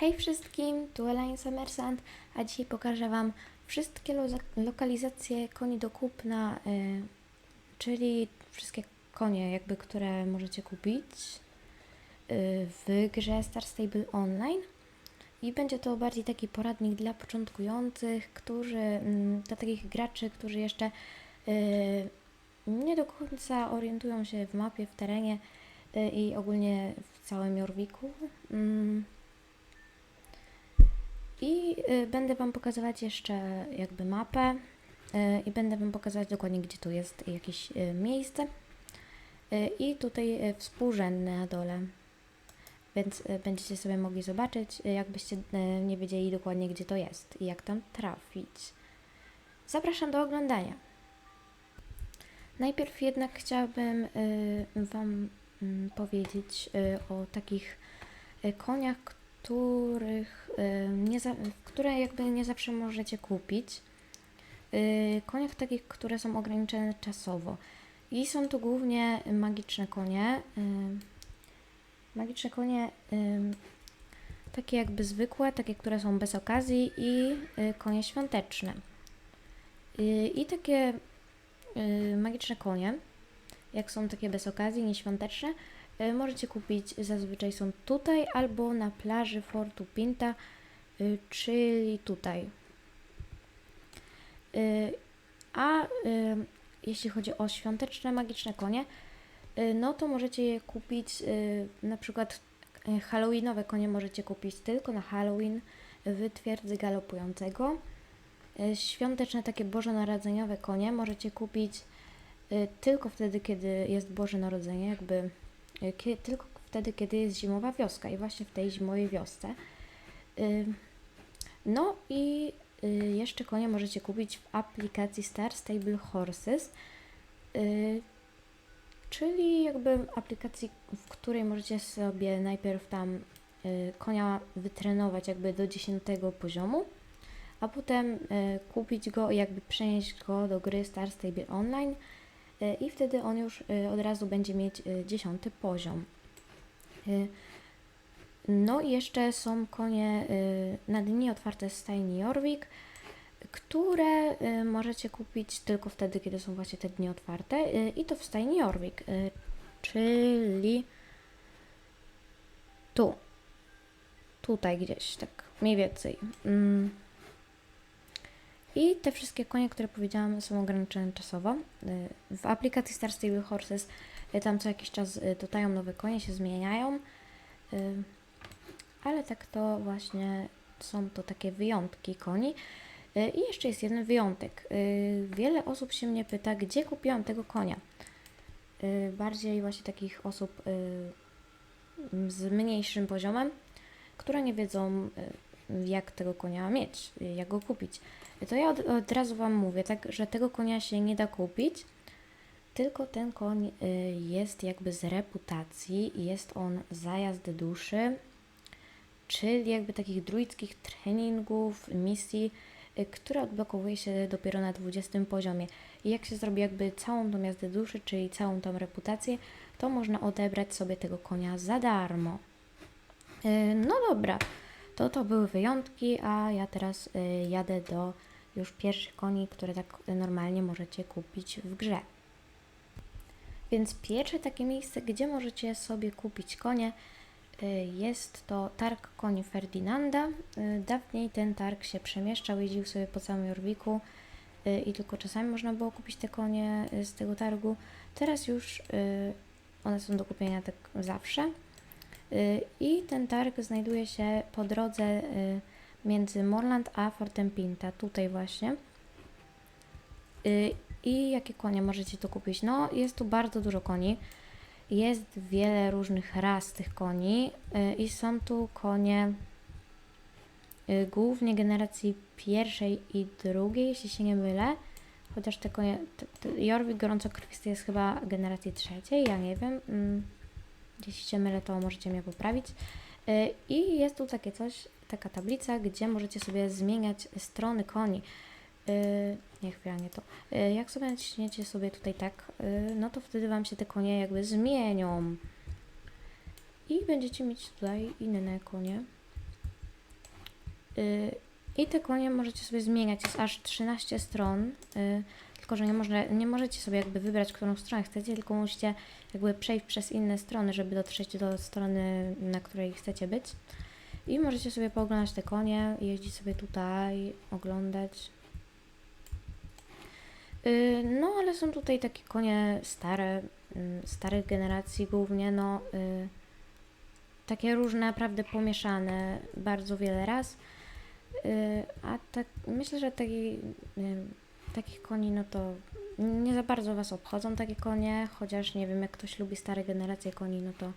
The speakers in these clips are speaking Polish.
Hej wszystkim, tu Elaine Summersand, a dzisiaj pokażę Wam wszystkie lo lokalizacje koni do kupna, y, czyli wszystkie konie, jakby, które możecie kupić y, w grze Star Stable Online. I będzie to bardziej taki poradnik dla początkujących, którzy, mm, dla takich graczy, którzy jeszcze y, nie do końca orientują się w mapie, w terenie i ogólnie w całym Jorwiku. Mm. I y, będę Wam pokazywać jeszcze jakby mapę y, i będę Wam pokazywać dokładnie, gdzie tu jest jakieś y, miejsce. I tutaj współrzędne na dole. Więc będziecie sobie mogli zobaczyć, jakbyście nie wiedzieli dokładnie, gdzie to jest i jak tam trafić. Zapraszam do oglądania. Najpierw jednak chciałabym Wam mm, powiedzieć o takich koniach, których nie za, które jakby nie zawsze możecie kupić. Y, Koniach takich, które są ograniczone czasowo. I są to głównie magiczne konie. y, Magiczne konie takie jakby zwykłe, takie, które są bez okazji i y, konie świąteczne. I takie magiczne konie, jak są takie bez okazji, nieświąteczne, możecie kupić, zazwyczaj są tutaj albo na plaży Fortu Pinta, y, czyli tutaj. Y, A jeśli chodzi o świąteczne magiczne konie, no to możecie je kupić, na przykład halloweenowe konie możecie kupić tylko na Halloween w twierdzy galopującego. Świąteczne takie bożonarodzeniowe konie możecie kupić tylko wtedy, kiedy jest Boże Narodzenie, jakby tylko wtedy, kiedy jest zimowa wioska i właśnie w tej zimowej wiosce. No i y, jeszcze konie możecie kupić w aplikacji Star Stable Horses, y, czyli jakby aplikacji, w której możecie sobie najpierw tam y, konia wytrenować jakby do 10 poziomu, a potem kupić go i jakby przenieść go do gry Star Stable Online i wtedy on już y, od razu będzie mieć y, 10 poziom. No i jeszcze są konie na dni otwarte z Tiny Jorvik, które możecie kupić tylko wtedy, kiedy są właśnie te dni otwarte i to w Stajni Jorvik, czyli tu, tutaj gdzieś, tak mniej więcej. I te wszystkie konie, które powiedziałam, są ograniczone czasowo. Y, W aplikacji Star Stable Horses y, tam co jakiś czas y, dodają nowe konie, się zmieniają. Ale tak to właśnie są to takie wyjątki koni. I jeszcze jest jeden wyjątek. Wiele osób się mnie pyta, gdzie kupiłam tego konia. Bardziej właśnie takich osób z mniejszym poziomem, które nie wiedzą, jak tego konia mieć, jak go kupić. To ja od, od razu Wam mówię, tak, że tego konia się nie da kupić, tylko ten koń y, jest jakby z reputacji, jest on zajazd duszy, czyli jakby takich druidzkich treningów, misji, y, które odblokowuje się dopiero na 20 poziomie. I jak się zrobi jakby całą tą jazdę duszy, czyli całą tą reputację, to można odebrać sobie tego konia za darmo. Y, No dobra, to to były wyjątki, a ja teraz y, jadę do już pierwszych koni, które tak normalnie możecie kupić w grze. Więc pierwsze takie miejsce, gdzie możecie sobie kupić konie, y, jest to targ koni Ferdynanda. Y, Dawniej ten targ się przemieszczał, jeździł sobie po całym Jorwiku i tylko czasami można było kupić te konie z tego targu. Teraz już one są do kupienia tak zawsze. Y, I ten targ znajduje się po drodze y, między Morland a Fortem Pinta, tutaj właśnie. Y, I jakie konie możecie tu kupić? No, jest tu bardzo dużo koni. Jest wiele różnych ras tych koni i są tu konie głównie generacji pierwszej i drugiej, jeśli się nie mylę. Chociaż te konie, t- t- Jorvik gorącokrwisty jest chyba generacji trzeciej, ja nie wiem. Jeśli się mylę, to możecie mnie poprawić. Y, I jest tu takie coś, taka tablica, gdzie możecie sobie zmieniać strony koni. Y, Nie, chwila, nie to. Y, Jak sobie naciśniecie sobie tutaj tak, no to wtedy Wam się te konie jakby zmienią. I będziecie mieć tutaj inne konie. I te konie możecie sobie zmieniać. Jest aż 13 stron. Tylko, że nie, można, nie możecie sobie jakby wybrać, którą stronę chcecie, tylko musicie jakby przejść przez inne strony, żeby dotrzeć do strony, na której chcecie być. I możecie sobie pooglądać te konie, jeździć sobie tutaj, oglądać. Y, No, ale są tutaj takie konie stare, mm, starych generacji głównie, no y, takie różne, naprawdę pomieszane bardzo wiele raz. Y, A tak, myślę, że taki, y, takich koni, no to nie za bardzo Was obchodzą takie konie, chociaż nie wiem, jak ktoś lubi stare generacje koni, no to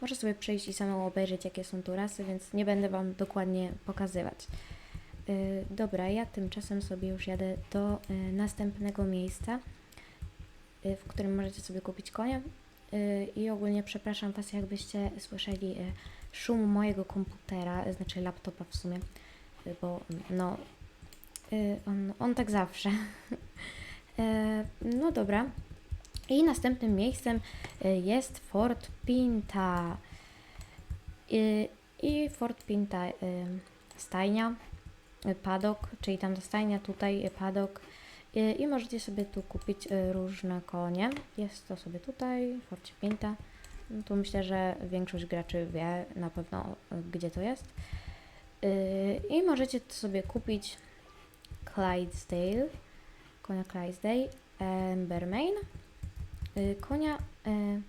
może sobie przyjść i samemu obejrzeć, jakie są tu rasy, więc nie będę Wam dokładnie pokazywać. Y, Dobra, ja tymczasem sobie już jadę do y, następnego miejsca, y, w którym możecie sobie kupić konia. Y, I ogólnie przepraszam Was, jakbyście słyszeli y, szum mojego komputera, y, znaczy laptopa w sumie, bo no, on, on tak zawsze. E, No dobra. I następnym miejscem y, jest Fort Pinta. Y, I Fort Pinta y, stajnia, y, padok, czyli tam ta stajnia, tutaj y, padok. Y, I możecie sobie tu kupić y, różne konie. Jest to sobie tutaj, w Forcie Pinta. No tu myślę, że większość graczy wie na pewno, y, gdzie to jest. Y, I możecie tu sobie kupić Clydesdale, konia Clydesdale, Embermain, y, konia y,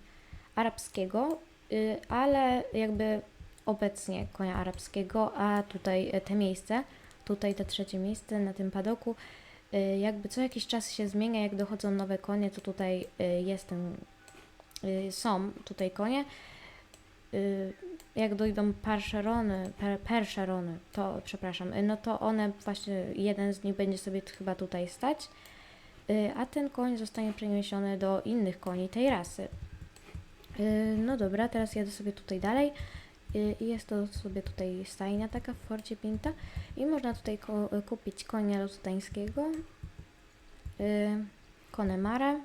arabskiego, y, ale jakby obecnie konia arabskiego, a tutaj y, te miejsce, tutaj te trzecie miejsce na tym padoku, jakby co jakiś czas się zmienia, jak dochodzą nowe konie, to tutaj jest ten, y, są tutaj konie. Jak dojdą parszerony, per, perszerony, to przepraszam, y, no to one właśnie, jeden z nich będzie sobie chyba tutaj stać, y, a ten koń zostanie przeniesiony do innych koni tej rasy. Y, No dobra, teraz jadę sobie tutaj dalej. I Jest to sobie tutaj stajnia taka w Forcie Pinta i można tutaj kupić konia lotutańskiego, y, Konemara,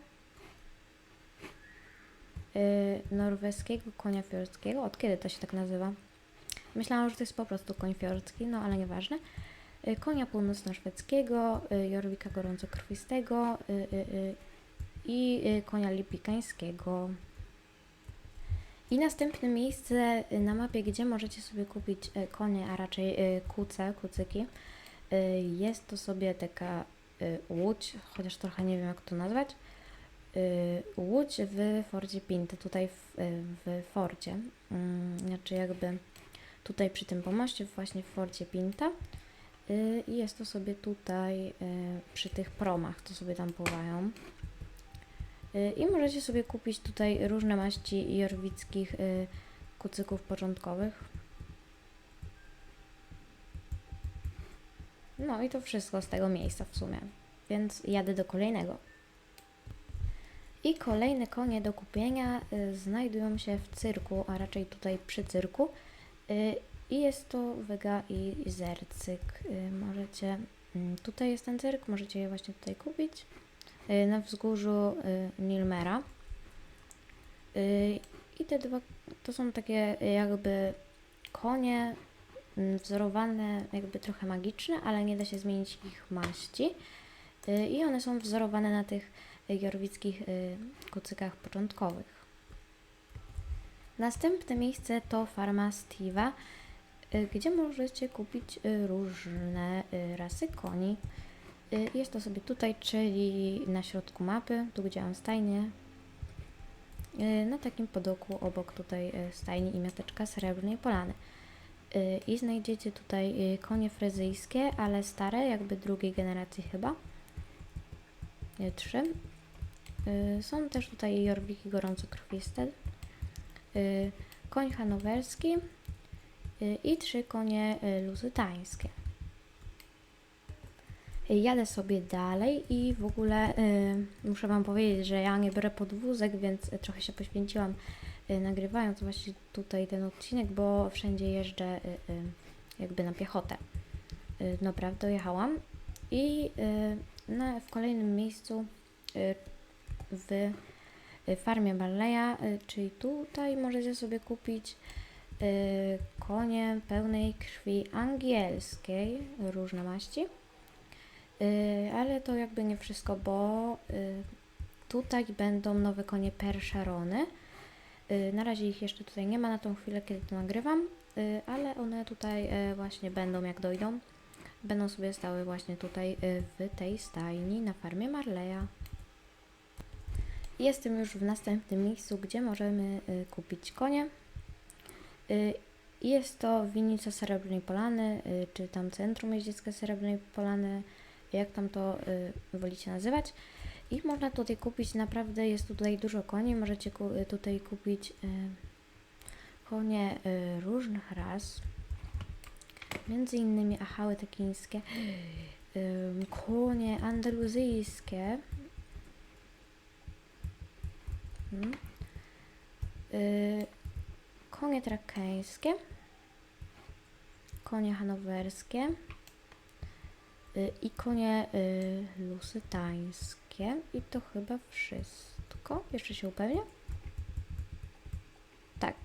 norweskiego konia fiorskiego. Od kiedy to się tak nazywa? Myślałam, że to jest po prostu koń fiorski, no ale nieważne. Y, Konia północno-szwedzkiego, y, Jorwika gorącokrwistego y, y, y, i y, konia lipikańskiego. I następne miejsce y, na mapie, gdzie możecie sobie kupić y, konie, a raczej y, kuce, kucyki. Y, Jest to sobie taka y, łódź, chociaż trochę nie wiem jak to nazwać. Y, Łódź w Fordzie Pinty, tutaj w, y, w Fordzie. Mm, Znaczy jakby tutaj przy tym pomoście, właśnie w Fordzie Pinta. Y, I jest to sobie tutaj przy tych promach, co sobie tam pływają. I możecie sobie kupić tutaj różne maści jorwickich kucyków początkowych. No i to wszystko z tego miejsca w sumie. Więc jadę do kolejnego. I kolejne konie do kupienia y, znajdują się w cyrku, a raczej tutaj przy cyrku. Y, I jest to Wyga i Zercyk. Y, możecie, mm, tutaj jest ten cyrk, możecie je właśnie tutaj kupić. Na wzgórzu Nilmera. I te dwa to są takie jakby konie mm, wzorowane, jakby trochę magiczne, ale nie da się zmienić ich maści. I one są wzorowane na tych jorwickich y, kucykach początkowych. Następne miejsce to farma Steve'a, y, gdzie możecie kupić y, różne rasy koni. Jest to sobie tutaj, czyli na środku mapy, tu gdzie mam stajnię. Na takim podoku obok tutaj stajni i miasteczka Srebrnej Polany. I znajdziecie tutaj konie frezyjskie, ale stare, jakby drugiej generacji chyba. Trzy. Y, Są też tutaj jorwiki gorącokrwiste. y, Koń hanowerski y, i trzy konie luzytańskie. Jadę sobie dalej i w ogóle muszę Wam powiedzieć, że ja nie biorę podwózek, więc trochę się poświęciłam nagrywając właśnie tutaj ten odcinek, bo wszędzie jeżdżę jakby na piechotę. Naprawdę dojechałam i y, na, w kolejnym miejscu w y, farmie Barleya, y, czyli tutaj możecie sobie kupić y, konie pełnej krwi angielskiej, różne maści. Ale to jakby nie wszystko, bo tutaj będą nowe konie Percherony. Y, na razie ich jeszcze tutaj nie ma na tą chwilę, kiedy to nagrywam, ale one tutaj y, właśnie będą jak dojdą. Będą sobie stały właśnie tutaj y, w tej stajni na farmie Marleya. Jestem już w następnym miejscu, gdzie możemy y, kupić konie. Y, Jest to winnica Srebrnej Polany, y, czy tam Centrum Jeździeckie Srebrnej Polany, jak tam to wolicie nazywać. I można tutaj kupić, naprawdę jest tutaj dużo koni. Możecie tutaj kupić konie różnych ras. Między innymi achały tekińskie, y, konie andaluzyjskie. Mm. Y, konie trakeńskie, konie hanowerskie y, i konie y, lusytańskie. I to chyba wszystko. Jeszcze się upewnię. Tak.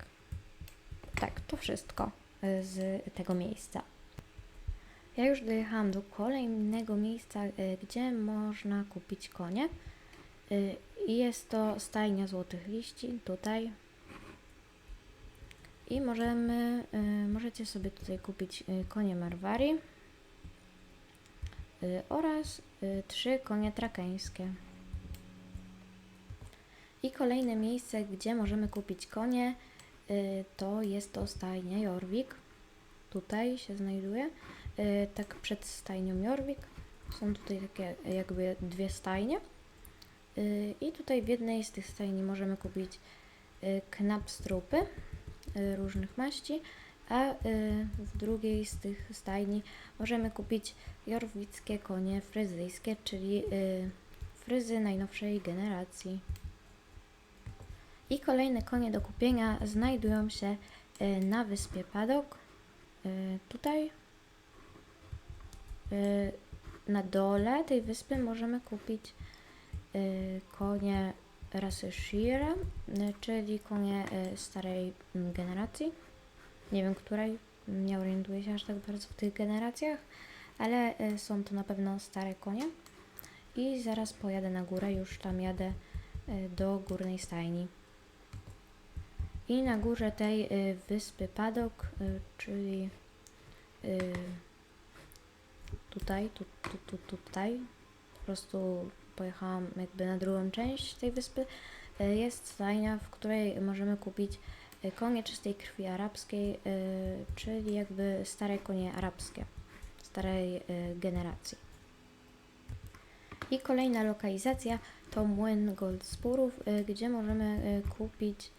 Tak, to wszystko y, z tego miejsca. Ja już dojechałam do kolejnego miejsca, gdzie można kupić konie. I jest to stajnia złotych liści, tutaj. I możemy, y, możecie sobie tutaj kupić y, konie Marwari y, oraz trzy konie trakeńskie. I kolejne miejsce, gdzie możemy kupić konie, to jest to stajnia Jorvik. Tutaj się znajduje, tak przed stajnią Jorvik. Są tutaj takie jakby dwie stajnie. I tutaj w jednej z tych stajni możemy kupić y, knapstrupy y, różnych maści, a y, w drugiej z tych stajni możemy kupić jorwickie konie fryzyjskie, czyli fryzy najnowszej generacji. I kolejne konie do kupienia znajdują się na wyspie Padok. Tutaj na dole tej wyspy możemy kupić konie rasy Shira, y, czyli konie y, starej mm, generacji. Nie wiem której, nie orientuję się aż tak bardzo w tych generacjach, ale y, są to na pewno stare konie. I zaraz pojadę na górę, już tam jadę y, do górnej stajni. I na górze tej y, wyspy Padok, y, czyli y, tutaj, tu, tu, tu, tutaj, po prostu pojechałam jakby na drugą część tej wyspy, y, jest stajnia, w której możemy kupić y, konie czystej krwi arabskiej, y, czyli jakby stare konie arabskie, starej generacji. I kolejna lokalizacja to młyn Goldspurów, gdzie możemy kupić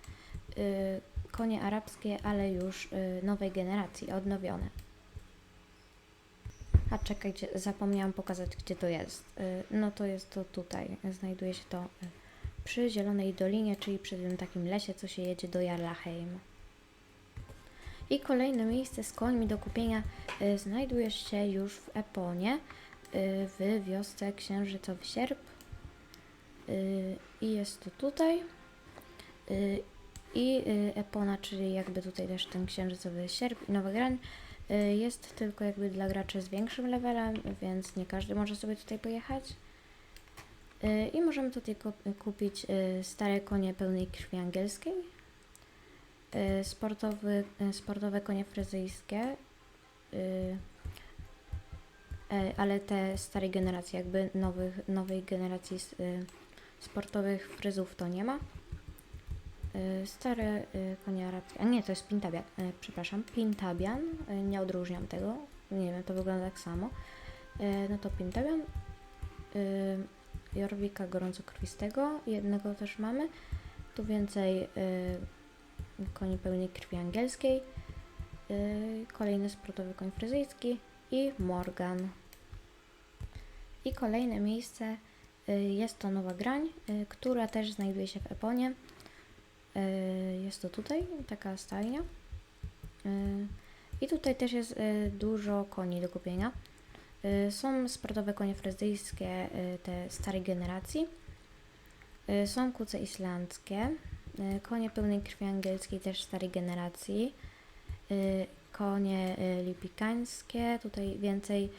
konie arabskie, ale już nowej generacji, odnowione. A czekajcie, zapomniałam pokazać, gdzie to jest. Y, no to jest to tutaj. Znajduje się to y, przy Zielonej Dolinie, czyli przy tym takim lesie, co się jedzie do Jarlaheim. I kolejne miejsce z końmi do kupienia y, znajduje się już w Eponie, w wiosce Księżycowy Sierp. I jest to tutaj. I Epona, czyli jakby tutaj też ten księżycowy sierp i nowy grań, y, jest tylko jakby dla graczy z większym levelem, więc nie każdy może sobie tutaj pojechać. Y, I możemy tutaj kup- kupić y, stare konie pełnej krwi angielskiej, y, sportowy, y, sportowe konie fryzyjskie, y, e, ale te starej generacji, jakby nowych, nowej generacji y, sportowych fryzów to nie ma. Y, Stare y, konie arabskie, a nie, to jest Pintabian, y, przepraszam, Pintabian, y, nie odróżniam tego, nie wiem, to wygląda tak samo. No to Pintabian, Jorwika gorącokrwistego, jednego też mamy. Tu więcej koni pełnej krwi angielskiej, kolejny sportowy koń fryzyjski i Morgan. I kolejne miejsce jest to Nowa Grań, która też znajduje się w Eponie. Y, Jest to tutaj, taka stajnia. Y, I tutaj też jest y, dużo koni do kupienia. Są sportowe konie fryzyjskie, te starej generacji. Są kuce islandzkie, konie pełnej krwi angielskiej też starej generacji. konie lipikańskie, tutaj więcej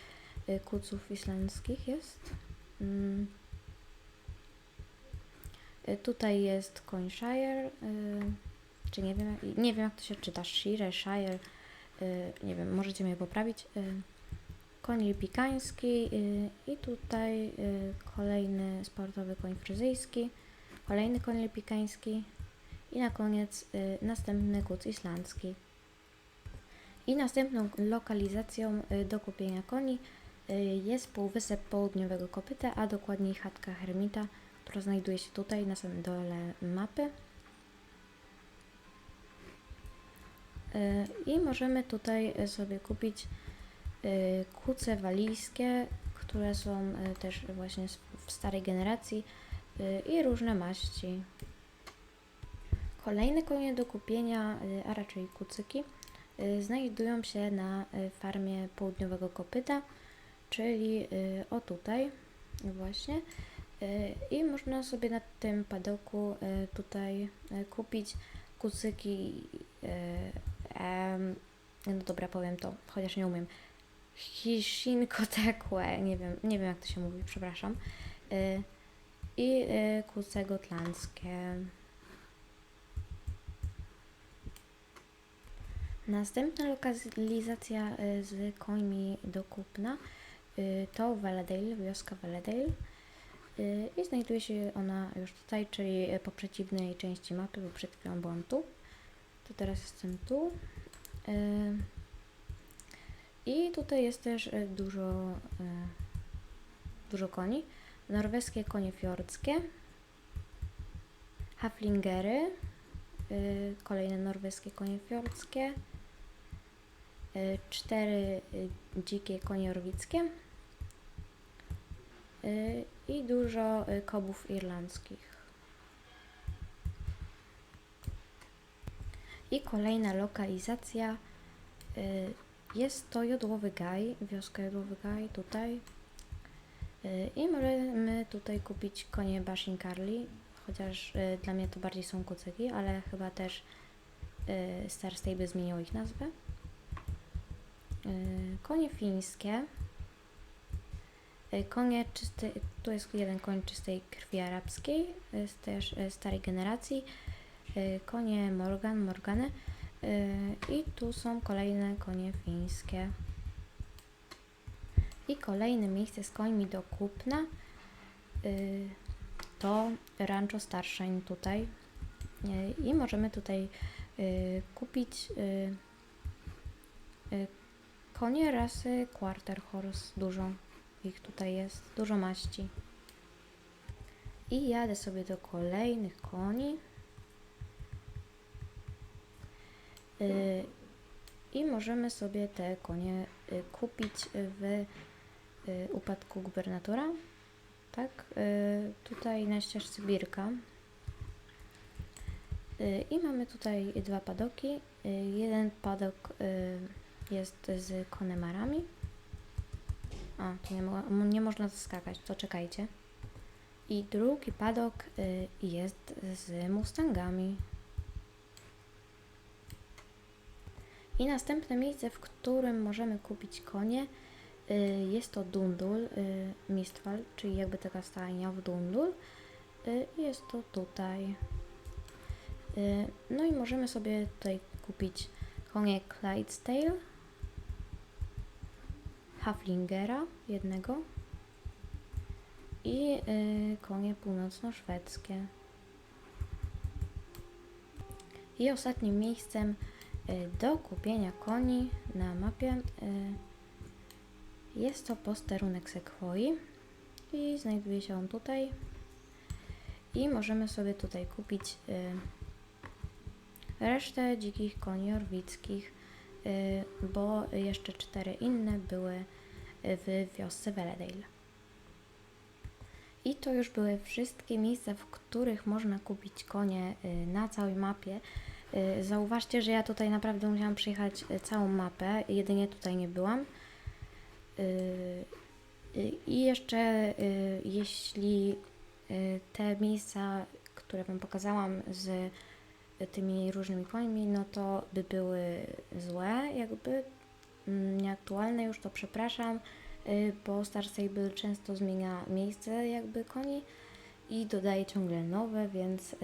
kuców islandzkich jest. Y, Tutaj jest koń Shire, y, czy nie wiem, nie wiem jak to się czyta, Shire, Shire, y, nie wiem, możecie mnie poprawić. Koń lipikański i tutaj kolejny sportowy koń fryzyjski, kolejny koń lipikański i na koniec następny kuc islandzki. I następną lokalizacją do kupienia koni jest półwysep południowego kopyta, a dokładniej chatka Hermita, która znajduje się tutaj na samym dole mapy. Y, I możemy tutaj sobie kupić y, kuce walijskie, które są y, też właśnie w starej generacji i różne maści. Kolejne konie do kupienia, a raczej kucyki, znajdują się na farmie południowego kopyta, czyli o tutaj właśnie. Y, I można sobie na tym padełku y, tutaj y, kupić kucyki. No dobra, powiem to, chociaż nie umiem. Hishinkotekłe, nie wiem, nie wiem jak to się mówi, przepraszam. I kuce gotlandzkie. Następna lokalizacja z końmi do kupna to Valedale, wioska Valedale. Y, I znajduje się ona już tutaj, czyli y, po przeciwnej części mapy, bo przed chwilą byłam tu. To teraz jestem tu. Y, I tutaj jest też dużo, dużo koni. Norweskie konie fiordzkie, haflingery, kolejne norweskie konie fiordzkie, cztery dzikie konie orwickie i dużo y, kobów irlandzkich. I kolejna lokalizacja y, jest to Jodłowy Gaj, wioska Jodłowy Gaj tutaj. Y, I możemy tutaj kupić konie Bashin Carly, chociaż y, dla mnie to bardziej są kucyki, ale chyba też y, Star Stable zmieniło ich nazwę. Y, Konie fińskie. Y, Konie czysty, tu jest jeden koń czystej krwi arabskiej, jest też y, starej generacji. Konie Morgan, Morgany. I tu są kolejne konie fińskie. I kolejne miejsce z końmi do kupna to Rancho Starshain tutaj. I możemy tutaj kupić konie rasy Quarter Horse. Dużo ich tutaj jest, dużo maści. I jadę sobie do kolejnych koni. Y, I możemy sobie te konie y, kupić w y, upadku gubernatora. Tak, y, tutaj na ścieżce Birka. Y, I mamy tutaj dwa padoki. Y, Jeden padok y, jest z konemarami. A, nie, mo- nie można skakać, to czekajcie. I drugi padok y, jest z mustangami. I następne miejsce, w którym możemy kupić konie, y, jest to Dundul, y, Mistral, czyli jakby taka stajnia w Dundul. Y, Jest to tutaj. Y, No i możemy sobie tutaj kupić konie Clydesdale, Haflingera jednego i y, konie północno-szwedzkie. I ostatnim miejscem y, do kupienia koni na mapie y, jest to posterunek Sekwoi i znajduje się on tutaj. I możemy sobie tutaj kupić y, resztę dzikich koni orwickich, bo jeszcze cztery inne były w wiosce Veledale. I to już były wszystkie miejsca, w których można kupić konie y, na całej mapie. Y, Zauważcie, że ja tutaj naprawdę musiałam przejechać y, całą mapę, jedynie tutaj nie byłam. Y, y, I jeszcze y, jeśli y, te miejsca, które Wam pokazałam z y, tymi różnymi końmi, no to by były złe, jakby mm, nieaktualne już, to przepraszam, y, bo Star Stable często zmienia miejsce jakby koni i dodaje ciągle nowe, więc y,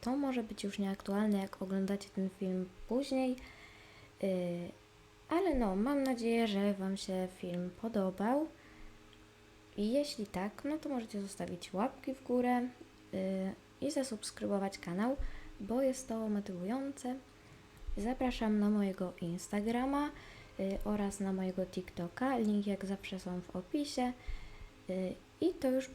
to może być już nieaktualne, jak oglądacie ten film później. Y, ale no, mam nadzieję, że Wam się film podobał. I jeśli tak, no to możecie zostawić łapki w górę i zasubskrybować kanał, bo jest to motywujące. Zapraszam na mojego Instagrama y, oraz na mojego TikToka. Link jak zawsze są w opisie. Y, I to już